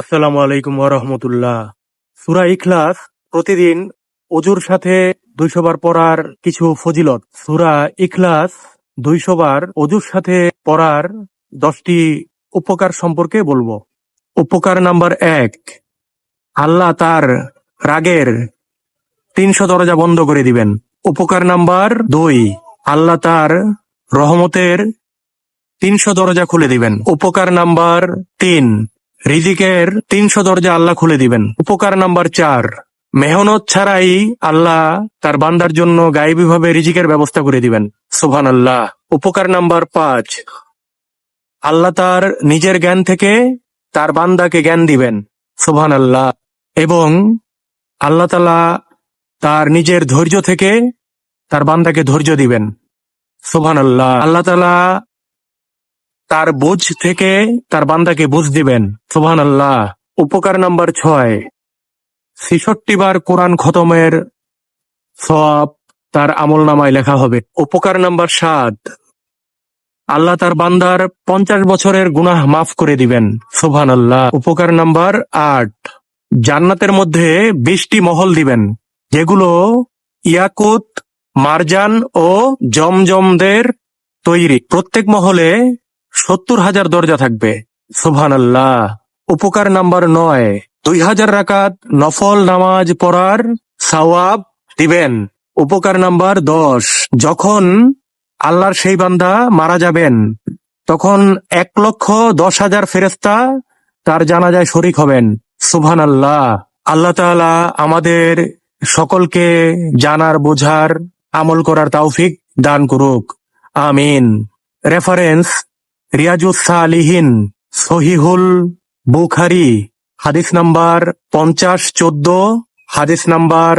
আসসালামু আলাইকুম ওরহমতুল্লাহ সুরা ইখলাস প্রতিদিন অজুর সাথে দুইশো বার পড়ার কিছু ফজিলত। সুরা ইখলাস দুইশো বার অজুর সাথে পড়ার দশটি উপকার সম্পর্কে বলব। উপকার নাম্বার এক, আল্লাহ তার রাগের তিনশো দরজা বন্ধ করে দিবেন। উপকার নাম্বার দুই, আল্লাহ তার রহমতের তিনশো দরজা খুলে দিবেন। উপকার নাম্বার তিন রিজিকের তিনশো দরজা আল্লাহ খুলে দিবেন। উপকার নাম্বার চার, মেহনত ছাড়াই আল্লাহ তার বান্দার জন্য গায়েবীভাবে রিজিকের ব্যবস্থা করে দিবেন। সুবহান আল্লাহ উপকার নাম্বার পাঁচ, আল্লাহ তার নিজের জ্ঞান থেকে তার বান্দাকে জ্ঞান দিবেন। সুবহান আল্লাহ এবং আল্লাহ তালা তার নিজের ধৈর্য থেকে তার বান্দাকে ধৈর্য দিবেন। সুবহান আল্লাহ আল্লাহ তালা তার বোঝ থেকে তার বান্দাকে বুঝ দিবেন। সুবহান আল্লাহ উপকার নাম্বার ছয়। ছেষট্টি বার কোরআন খতমের সব তার আমল নামায় লেখা হবে। উপকার নাম্বার সাত। আল্লাহ তার বান্দার পঞ্চাশ বছরের গুনাহ মাফ করে দিবেন। সুবহান আল্লাহ উপকার নাম্বার আট। জান্নাতের মধ্যে বিশটি মহল দিবেন, যেগুলো ইয়াকুত, মারজান ও জমজমদের তৈরি। প্রত্যেক মহলে সত্তর হাজার দরজা থাকবে। সুবহান আল্লাহ উপকার নাম্বার নয়। দুই হাজার রাকাত নফল নামাজ পড়ার সওয়াব দিবেন। উপকার নাম্বার দশ। যখন আল্লাহর সেই বান্দা মারা যাবেন, তখন এক লক্ষ দশ হাজার ফেরেস্তা তার জানাজায় শরিক হবেন। সুবহান আল্লাহ আল্লাহ তাআলা আমাদের সকলকে জানার, বোঝার, আমল করার তৌফিক দান করুক। আমিন। রেফারেন্স রিয়াজুস সালিহিন সহিহুল বুখারি, হাদিস নাম্বার পঞ্চাশ চোদ্দ, হাদিস নাম্বার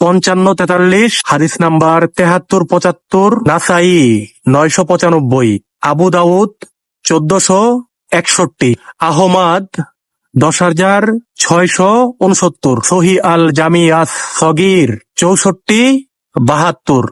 পঞ্চান্ন তেতাল্লিশ, হাদিস নাম্বার তেহাত্তর পঁচাত্তর, নাসাই নয়শো পঁচানব্বই, আবু দাউদ চোদ্দশো একষট্টি, আহমাদ দশ হাজার ছয়শো উনসত্তর, সহি আল জামিয়াস সগির চৌষট্টি, বাহাত্তর।